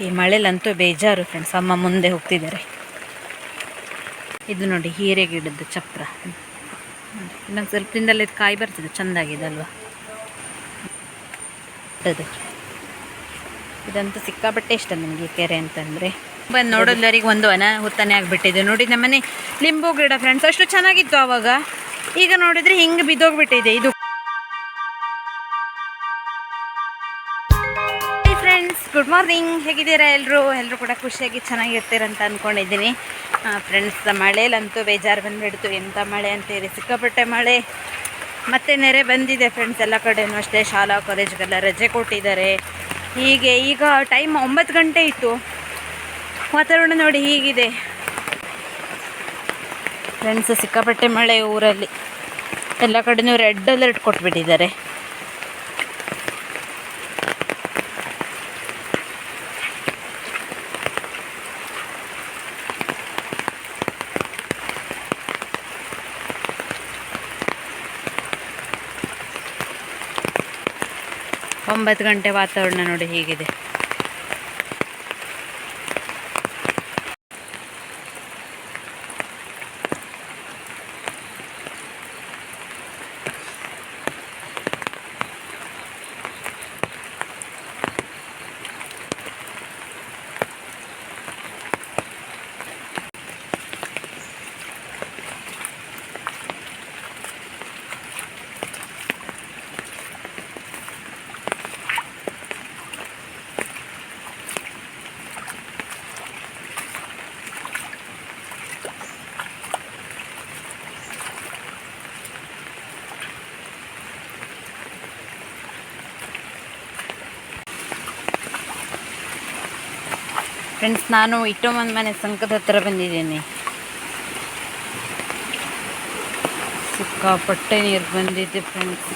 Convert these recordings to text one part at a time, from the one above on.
ಈ ಮಳೆಲಂತೂ ಬೇಜಾರು ಫ್ರೆಂಡ್ಸ್ ಅಮ್ಮ ಮುಂದೆ ಹೋಗ್ತಿದ್ದಾರೆ. ಇದು ನೋಡಿ ಹೀರೆ ಗಿಡದ್ದು ಚಪ್ರ. ಇನ್ನೊಂದು ಸ್ವಲ್ಪ ದಿನದಲ್ಲಿ ಇದು ಕಾಯಿ ಬರ್ತದೆ, ಚೆಂದಾಗಿದೆ ಅಲ್ವಾ? ಅದು. ಇದಂತೂ ಸಿಕ್ಕಾಪಟ್ಟೆ ಇಷ್ಟ ನನಗೆ ಕೆರೆ ಅಂತಂದರೆ. ಬಂದು ನೋಡೋದ್ರಿಗೆ ಒಂದು ವನ ಹುತ್ತಾನೆ ಆಗಿಬಿಟ್ಟಿದೆ. ನೋಡಿ ನಮ್ಮನೆ ಲಿಂಬು ಗಿಡ ಫ್ರೆಂಡ್ಸ್ ಅಷ್ಟು ಚೆನ್ನಾಗಿತ್ತು ಆವಾಗ. ಈಗ ನೋಡಿದರೆ ಹಿಂಗೆ ಬಿದ್ದೋಗ್ಬಿಟ್ಟಿದೆ. ಇದು ಗುಡ್ ಮಾರ್ನಿಂಗ್ ಹೇಗಿದ್ದೀರಾ ಎಲ್ಲರೂ ಎಲ್ಲರೂ ಕೂಡ ಖುಷಿಯಾಗಿ ಚೆನ್ನಾಗಿರ್ತೀರಂತ ಅಂದ್ಕೊಂಡಿದ್ದೀನಿ ಫ್ರೆಂಡ್ಸ್ ಮಳೆಲಂತೂ ಬೇಜಾರು ಬಂದುಬಿಡ್ತು. ಎಂಥ ಮಳೆ ಅಂತೇಳಿ ಸಿಕ್ಕಾಪಟ್ಟೆ ಮಳೆ. ಮತ್ತೆ ನೆರೆ ಬಂದಿದೆ ಫ್ರೆಂಡ್ಸ್ ಎಲ್ಲ ಕಡೆಯೂ ಅಷ್ಟೇ. ಶಾಲಾ ಕಾಲೇಜ್ಗೆಲ್ಲ ರಜೆ ಕೊಟ್ಟಿದ್ದಾರೆ. ಹೀಗೆ ಈಗ ಟೈಮ್ ಒಂಬತ್ತು ಗಂಟೆ ಇತ್ತು. ವಾತಾವರಣ ನೋಡಿ ಹೀಗಿದೆ. ಫ್ರೆಂಡ್ಸ್ ಸಿಕ್ಕಾಪಟ್ಟೆ ಮಳೆ ಊರಲ್ಲಿ. ಎಲ್ಲ ಕಡೆಯೂ ರೆಡ್ ಅಲರ್ಟ್ ಕೊಟ್ಬಿಟ್ಟಿದ್ದಾರೆ. ಒಂಬತ್ತು ಗಂಟೆ ವಾತಾವರಣ ನೋಡಿ ಹೀಗಿದೆ. ಫ್ರೆಂಡ್ಸ್ ನಾನು ಇಟ್ಟೊಮ್ಮನ ಮನೆ ಸಂಕದ ಹತ್ರ ಬಂದಿದ್ದೇನೆ. ಸಿಕ್ಕಾಪಟ್ಟೆ ನೀರು ಬಂದಿದೆ ಫ್ರೆಂಡ್ಸ್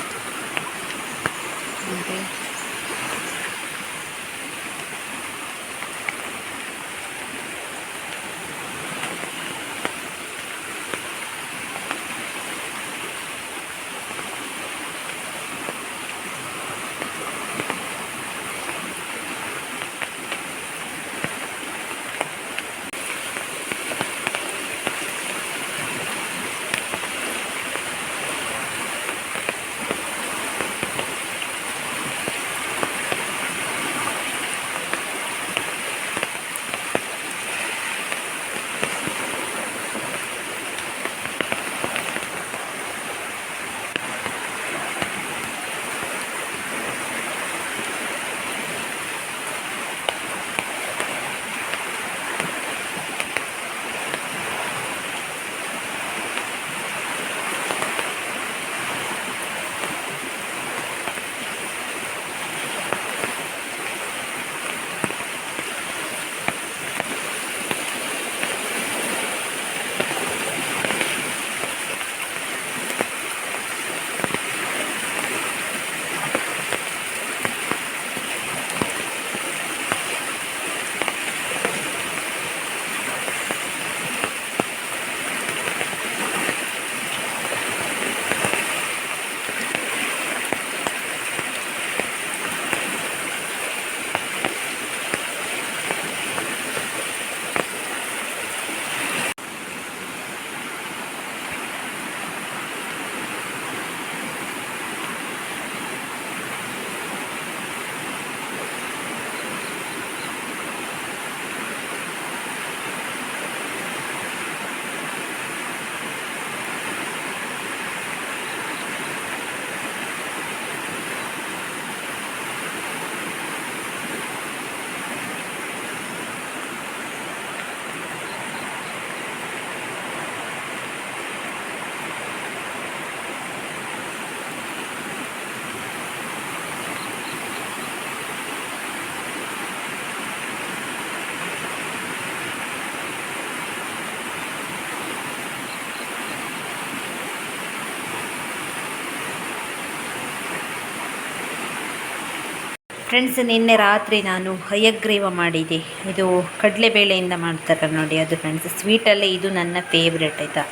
ಫ್ರೆಂಡ್ಸ್ ನಿನ್ನೆ ರಾತ್ರಿ ನಾನು ಹಯಗ್ರೀವ ಮಾಡಿದೆ. ಇದು ಕಡಲೆಬೇಳೆಯಿಂದ ಮಾಡ್ತಾರೆ ನೋಡಿ ಅದು ಫ್ರೆಂಡ್ಸ್ ಸ್ವೀಟಲ್ಲೇ ಇದು ನನ್ನ ಫೇವ್ರೆಟ್ ಆಯಿತಾ.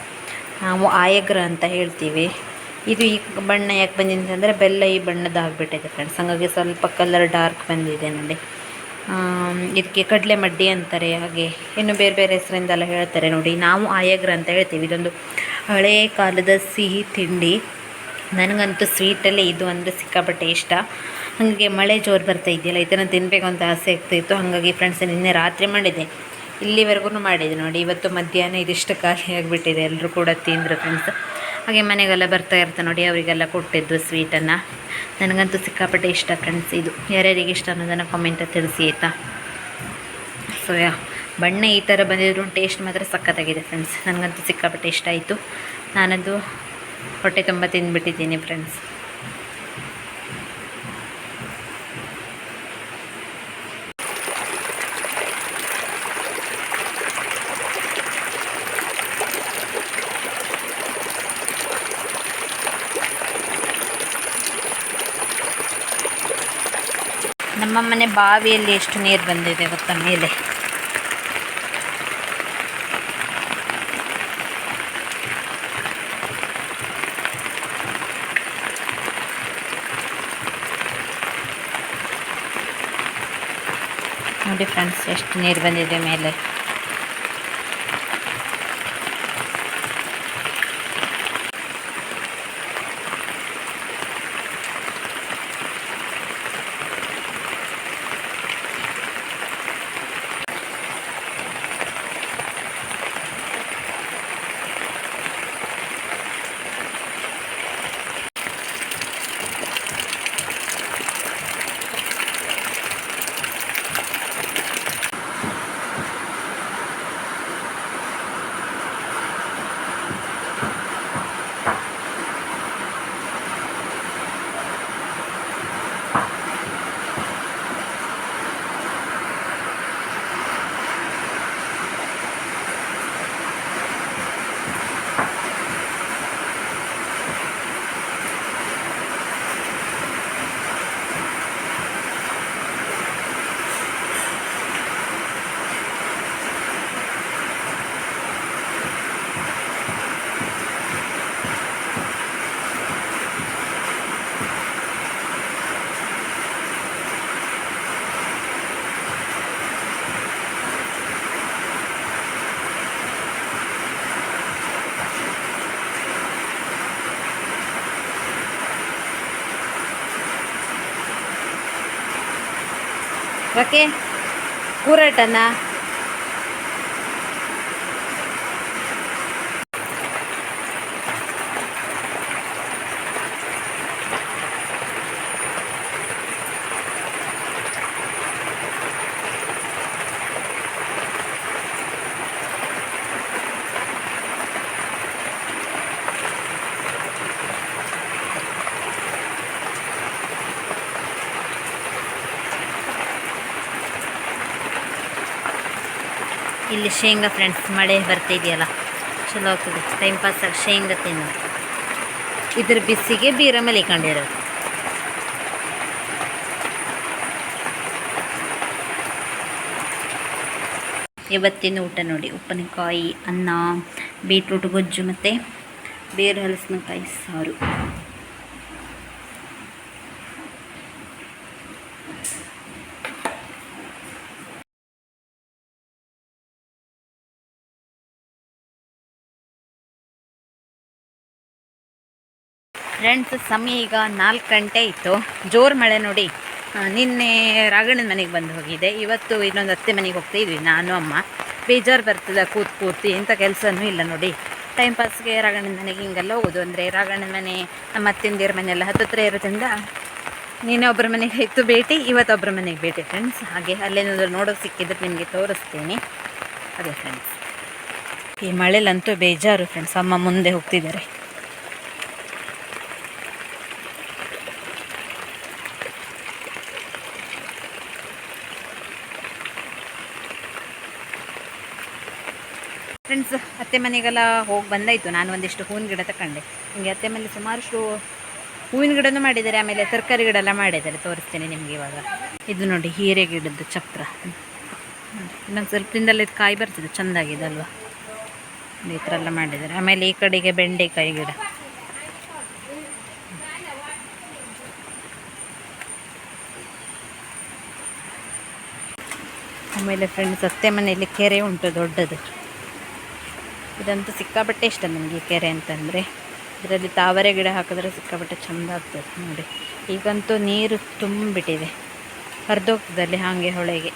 ನಾವು ಆಯಗ್ರ ಅಂತ ಹೇಳ್ತೀವಿ. ಇದು ಈ ಬಣ್ಣ ಯಾಕೆ ಬಂದಿದೆ ಅಂತಂದರೆ ಬೆಲ್ಲ ಈ ಬಣ್ಣದ ಫ್ರೆಂಡ್ಸ್ ಹಾಗಾಗಿ ಸ್ವಲ್ಪ ಕಲರ್ ಡಾರ್ಕ್ ಬಂದಿದೆ ನೋಡಿ. ಇದಕ್ಕೆ ಕಡಲೆ ಮಡ್ಡಿ ಅಂತಾರೆ. ಹಾಗೆ ಇನ್ನು ಬೇರೆ ಬೇರೆ ಹೆಸರಿಂದೆಲ್ಲ ಹೇಳ್ತಾರೆ ನೋಡಿ. ನಾವು ಆಯಗ್ರ ಅಂತ ಹೇಳ್ತೀವಿ. ಇದೊಂದು ಹಳೇ ಕಾಲದ ಸಿಹಿ ತಿಂಡಿ. ನನಗಂತೂ ಸ್ವೀಟಲ್ಲೇ ಇದು ಅಂದರೆ ಸಿಕ್ಕಾಪಟ್ಟೆ ಇಷ್ಟ. ಹಾಗಾಗಿ ಮಳೆ ಜೋರು ಬರ್ತಾ ಇದೆಯಲ್ಲ ಇದನ್ನು ತಿನ್ನಬೇಕು ಅಂತ ಆಸೆ ಆಗ್ತಾಯಿತ್ತು ಹಾಗಾಗಿ ಫ್ರೆಂಡ್ಸ್ ನಿನ್ನೆ ರಾತ್ರಿ ಮಾಡಿದೆ. ಇಲ್ಲಿವರೆಗೂ ಮಾಡಿದೆ ನೋಡಿ. ಇವತ್ತು ಮಧ್ಯಾಹ್ನ ಇದಿಷ್ಟು ಖಾಲಿ ಆಗಿಬಿಟ್ಟಿದೆ. ಎಲ್ಲರೂ ಕೂಡ ತಿಂದರು ಫ್ರೆಂಡ್ಸ್ ಹಾಗೆ ಮನೆಗೆಲ್ಲ ಬರ್ತಾ ಇರ್ತಾ ನೋಡಿ, ಅವರಿಗೆಲ್ಲ ಕೊಟ್ಟಿದ್ದು ಸ್ವೀಟನ್ನು ನನಗಂತೂ ಸಿಕ್ಕಾಪಟ್ಟೆ ಇಷ್ಟ ಫ್ರೆಂಡ್ಸ್ ಇದು. ಯಾರ್ಯಾರಿಗೆ ಇಷ್ಟ ಅನ್ನೋದನ್ನು ಕಾಮೆಂಟಲ್ಲಿ ತಿಳಿಸಿ, ಆಯಿತಾ? ಸೊ ಯಾ, ಬಣ್ಣ ಈ ಥರ ಬಂದಿದ್ರು ಟೇಸ್ಟ್ ಮಾತ್ರ ಸಖತ್ತಾಗಿದೆ ಫ್ರೆಂಡ್ಸ್ ನನಗಂತೂ ಸಿಕ್ಕಾಪಟ್ಟೆ ಇಷ್ಟ ಆಯಿತು. ನಾನದು ಹೊಟ್ಟೆ ತುಂಬ ತಿಂದುಬಿಟ್ಟಿದ್ದೀನಿ ಫ್ರೆಂಡ್ಸ್ ಮನೆ ಬಾವಿಯಲ್ಲಿ ಎಷ್ಟು ನೀರು ಬಂದಿದೆ ಗೊತ್ತಾ ಮೇಲೆ? ನೋಡಿ ಫ್ರೆಂಡ್ಸ್ ಎಷ್ಟು ನೀರು ಬಂದಿದೆ ಮೇಲೆ. ಓಕೆ? ಕೂರಟನ? ಇಲ್ಲಿ ಶೇಂಗಾ ಫ್ರೆಂಡ್ಸ್ ಮಳೆ ಬರ್ತಿದೆಯಲ್ಲ, ಚಲೋ ಆಗ್ತದೆ. ಟೈಮ್ ಪಾಸ್ ಆಗಿ ಶೇಂಗಾ ತಿನ್ನೋದು. ಇದ್ರ ಬಿಸಿಗೆ ಬೀರ ಮಲಿಕೊಂಡಿರೋ ಇವತ್ತಿನ ಊಟ ನೋಡಿ, ಉಪ್ಪಿನಕಾಯಿ, ಅನ್ನ ಬೀಟ್ರೂಟ್ ಗೊಜ್ಜು ಮತ್ತು ಬೇರು ಹಲಸಿನಕಾಯಿ ಸಾರು. ಫ್ರೆಂಡ್ಸ್ ಸಮಯ ಈಗ ನಾಲ್ಕು ಗಂಟೆ ಇತ್ತು. ಜೋರು ಮಳೆ ನೋಡಿ ನಿನ್ನೆ ರಾಗಣ್ಣನ ಮನೆಗೆ ಬಂದು ಹೋಗಿದೆ. ಇವತ್ತು ಇನ್ನೊಂದು ಅತ್ತೆ ಮನೆಗೆ ಹೋಗ್ತಾ ಇದ್ವಿ, ನಾನು, ಅಮ್ಮ. ಬೇಜಾರು ಬರ್ತದೆ, ಕೂತ್ ಕೂರ್ತಿ ಇಂಥ ಕೆಲಸನೂ ಇಲ್ಲ ನೋಡಿ. ಟೈಮ್ ಪಾಸ್ಗೆ ರಾಗಣ್ಣನ ಮನೆಗೆ ಹಿಂಗೆಲ್ಲ ಹೋಗೋದು ಅಂದರೆ ರಾಗಣ್ಣನ ಮನೆ, ನಮ್ಮ ಅತ್ತಿಂದಿರ ಮನೆಯೆಲ್ಲ ಹತ್ತತ್ರ ಇರೋದ್ರಿಂದ ನೀನೆ ಒಬ್ಬರ ಮನೆಗೆ ಇತ್ತು ಭೇಟಿ, ಇವತ್ತು ಒಬ್ಬರ ಮನೆಗೆ ಭೇಟಿ ಫ್ರೆಂಡ್ಸ್ ಹಾಗೆ ಅಲ್ಲೇನಾದ್ರು ನೋಡೋಕೆ ಸಿಕ್ಕಿದ್ರೆ ನಿಮಗೆ ತೋರಿಸ್ತೀನಿ. ಅದೇ ಫ್ರೆಂಡ್ಸ್ ಈ ಮಳೆಲಂತೂ ಬೇಜಾರು ಫ್ರೆಂಡ್ಸ್ ಅಮ್ಮ ಮುಂದೆ ಹೋಗ್ತಿದ್ದಾರೆ. ಫ್ರೆಂಡ್ಸ್ ಅತ್ತೆ ಮನೆಗೆಲ್ಲ ಹೋಗಿ ಬಂದಾಯಿತು. ನಾನು ಒಂದಿಷ್ಟು ಹೂವಿನ ಗಿಡ ತಗೊಂಡೆ ಹಿಂಗೆ ಅತ್ತೆ ಮನೆ ಸುಮಾರಷ್ಟು ಹೂವಿನ ಗಿಡನೂ ಮಾಡಿದ್ದಾರೆ. ಆಮೇಲೆ ತರಕಾರಿ ಗಿಡ ಎಲ್ಲ ಮಾಡಿದ್ದಾರೆ. ತೋರಿಸ್ತೇನೆ ನಿಮಗೆ ಇವಾಗ. ಇದು ನೋಡಿ ಹೀರೆ ಗಿಡದ್ದು ಚಕ್ರ ಇನ್ನೊಂದು ಸ್ವಲ್ಪ ದಿನದಲ್ಲಿ ಇದು ಕಾಯಿ ಬರ್ತದೆ. ಚೆಂದಾಗಿದೆ ಅಲ್ವಾ? ಈ ಥರ ಎಲ್ಲ ಮಾಡಿದ್ದಾರೆ. ಆಮೇಲೆ ಈ ಕಡೆಗೆ ಬೆಂಡೆಕಾಯಿ ಗಿಡ. ಆಮೇಲೆ ಫ್ರೆಂಡ್ಸ್ ಅತ್ತೆ ಮನೆಯಲ್ಲಿ ಕೆರೆ ಉಂಟು. ದೊಡ್ಡದು. ಇದಂತೂ ಸಿಕ್ಕಾಪಟ್ಟೆ ಇಷ್ಟ ನನಗೆ ಕೆರೆ ಅಂತಂದರೆ. ಇದರಲ್ಲಿ ತಾವರೆ ಗಿಡ ಹಾಕಿದ್ರೆ ಸಿಕ್ಕಾಪಟ್ಟೆ ಚೆಂದ ಆಗ್ತದೆ ನೋಡಿ. ಈಗಂತೂ ನೀರು ತುಂಬಿಬಿಟ್ಟಿದೆ ಹರಿದೋಗ್ತದಲ್ಲಿ ಹಾಗೆ ಹೊಳೆಗೆ.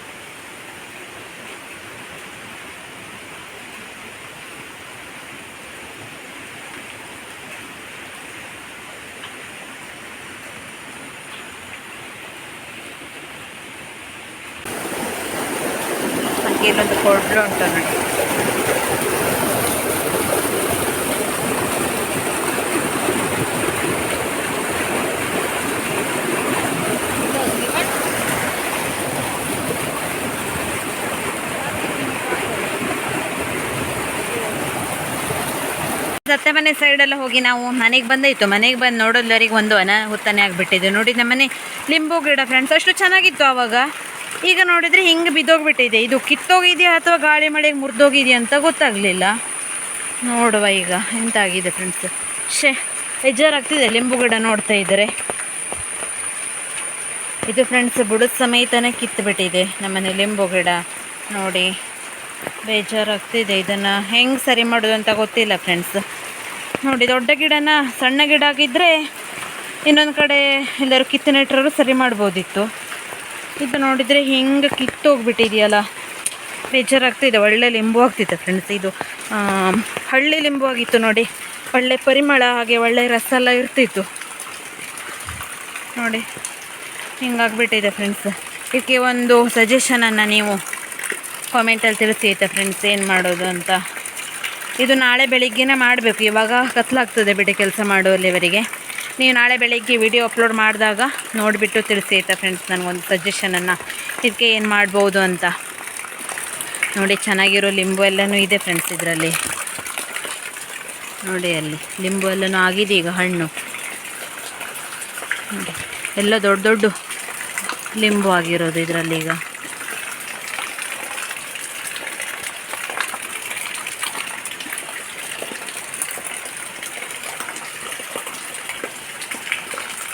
ಇಲ್ಲೊಂದು ಕೊಡ್ಲು ಉಂಟು ನೋಡಿ. ಸತ್ತೆ ಮನೆ ಸೈಡೆಲ್ಲ ಹೋಗಿ ನಾವು ಮನೆಗೆ ಬಂದಾಯಿತು. ಮನೆಗೆ ಬಂದು ನೋಡೋದ್ವರೆಗೆ ಒಂದು ಅನ ಹುತ್ತನೆ ಆಗಿಬಿಟ್ಟಿದೆ. ನೋಡಿ ನಮ್ಮನೆ ಲಿಂಬು ಗಿಡ ಫ್ರೆಂಡ್ಸ್ ಅಷ್ಟು ಚೆನ್ನಾಗಿತ್ತು ಆವಾಗ ಈಗ ನೋಡಿದರೆ ಹಿಂಗೆ ಬಿದ್ದೋಗ್ಬಿಟ್ಟಿದೆ. ಇದು ಕಿತ್ತೋಗಿದೆಯಾ ಅಥವಾ ಗಾಳಿ ಮಳೆಗೆ ಮುರಿದೋಗಿದೆಯಾ ಅಂತ ಗೊತ್ತಾಗಲಿಲ್ಲ. ನೋಡುವ ಈಗ ಎಂತಾಗಿದೆ ಫ್ರೆಂಡ್ಸ್ ಶೇ ಬೇಜಾರಾಗ್ತಿದೆ ಲಿಂಬು ಗಿಡ ನೋಡ್ತಾ ಇದ್ದಾರೆ ಇದು ಫ್ರೆಂಡ್ಸ್ ಬುಡದ ಸಮೇತನೇ ಕಿತ್ತುಬಿಟ್ಟಿದೆ ನಮ್ಮನೆ ಲಿಂಬು ಗಿಡ. ನೋಡಿ, ಬೇಜಾರಾಗ್ತಿದೆ ಇದನ್ನು. ಹೆಂಗೆ ಸರಿ ಮಾಡೋದು ಅಂತ ಗೊತ್ತಿಲ್ಲ ಫ್ರೆಂಡ್ಸ್ ನೋಡಿ, ದೊಡ್ಡ ಗಿಡನ ಸಣ್ಣ ಗಿಡ ಆಗಿದ್ದರೆ ಇನ್ನೊಂದು ಕಡೆ ಎಲ್ಲರೂ ಕಿತ್ತು ನೆಟ್ಟರೂ ಸರಿ ಮಾಡ್ಬೋದಿತ್ತು. ಇದು ನೋಡಿದರೆ ಹಿಂಗೆ ಕಿತ್ತೋಗ್ಬಿಟ್ಟಿದೆಯಲ್ಲ ಬೇಜಾರಾಗ್ತಿದೆ, ಒಳ್ಳೆ ಲಿಂಬು ಆಗ್ತಿತ್ತು ಫ್ರೆಂಡ್ಸ್ ಇದು ಹಳ್ಳಿ ಲಿಂಬು ಆಗಿತ್ತು ನೋಡಿ. ಒಳ್ಳೆ ಪರಿಮಳ, ಹಾಗೆ ಒಳ್ಳೆ ರಸ ಎಲ್ಲ ಇರ್ತಿತ್ತು. ನೋಡಿ, ಹಿಂಗಾಗ್ಬಿಟ್ಟಿದೆ ಫ್ರೆಂಡ್ಸ್ ಇದಕ್ಕೆ ಒಂದು ಸಜೆಷನನ್ನು ನೀವು ಕಾಮೆಂಟಲ್ಲಿ ತಿಳಿಸಿ, ಆಯ್ತಾ ಫ್ರೆಂಡ್ಸ್ ಏನು ಮಾಡೋದು ಅಂತ. ಇದು ನಾಳೆ ಬೆಳಿಗ್ಗೆನೇ ಮಾಡಬೇಕು. ಇವಾಗ ಕತ್ಲಾಗ್ತದೆ ಬಿಡಿ ಕೆಲಸ ಮಾಡುವಲ್ಲಿವರಿಗೆ. ನೀವು ನಾಳೆ ಬೆಳಿಗ್ಗೆ ವಿಡಿಯೋ ಅಪ್ಲೋಡ್ ಮಾಡಿದಾಗ ನೋಡಿಬಿಟ್ಟು ತಿಳಿಸಿ ಆಯಿತಾ ಫ್ರೆಂಡ್ಸ್ ನನಗೊಂದು ಸಜೆಷನನ್ನು ಇದಕ್ಕೆ ಏನು ಮಾಡ್ಬೋದು ಅಂತ. ನೋಡಿ, ಚೆನ್ನಾಗಿರೋ ಲಿಂಬು ಎಲ್ಲನೂ ಇದೆ ಫ್ರೆಂಡ್ಸ್ ಇದರಲ್ಲಿ. ನೋಡಿ ಅಲ್ಲಿ, ಲಿಂಬು ಎಲ್ಲನೂ ಆಗಿದೆ ಈಗ ಹಣ್ಣು. ನೋಡಿ, ಎಲ್ಲ ದೊಡ್ಡ ದೊಡ್ಡ ಲಿಂಬು ಆಗಿರೋದು ಇದರಲ್ಲಿ ಈಗ.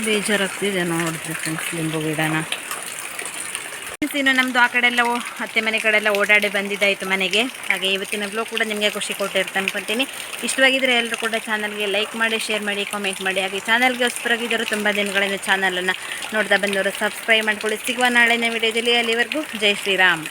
ಬೇಜಾರಾಗ್ತಿದೆ ನೋಡಿದ್ರೆ ಫ್ರೆಂಡ್ಸ್ ಲಿಂಬು ಗಿಡನ. ಇನ್ನು ನಮ್ಮದು ಆ ಕಡೆ ಎಲ್ಲ ಅತ್ತೆ ಮನೆ ಕಡೆ ಎಲ್ಲ ಓಡಾಡಿ ಬಂದಿದ್ದಾಯಿತು ಮನೆಗೆ. ಹಾಗೆ ಇವತ್ತಿನ ಬ್ಲೋ ಕೂಡ ನಿಮಗೆ ಖುಷಿ ಕೊಟ್ಟಿರ್ತ ಅನ್ಕೊತೀನಿ. ಇಷ್ಟವಾಗಿದ್ದರೆ ಎಲ್ಲರೂ ಕೂಡ ಚಾನಲ್ಗೆ ಲೈಕ್ ಮಾಡಿ ಶೇರ್ ಮಾಡಿ ಕಾಮೆಂಟ್ ಮಾಡಿ. ಹಾಗೆ ಚಾನಲ್ಗೆ ಹೊಸಬರಾಗಿದ್ದರು ತುಂಬ ದಿನಗಳಿಂದ ಚಾನಲನ್ನು ನೋಡ್ತಾ ಬಂದವರು ಸಬ್ಸ್ಕ್ರೈಬ್ ಮಾಡ್ಕೊಳ್ಳಿ. ಸಿಗುವ ನಾಳೆನ ವಿಡಿಯೋದಲ್ಲಿ ಅಲ್ಲಿವರೆಗೂ ಜೈ ಶ್ರೀರಾಮ್.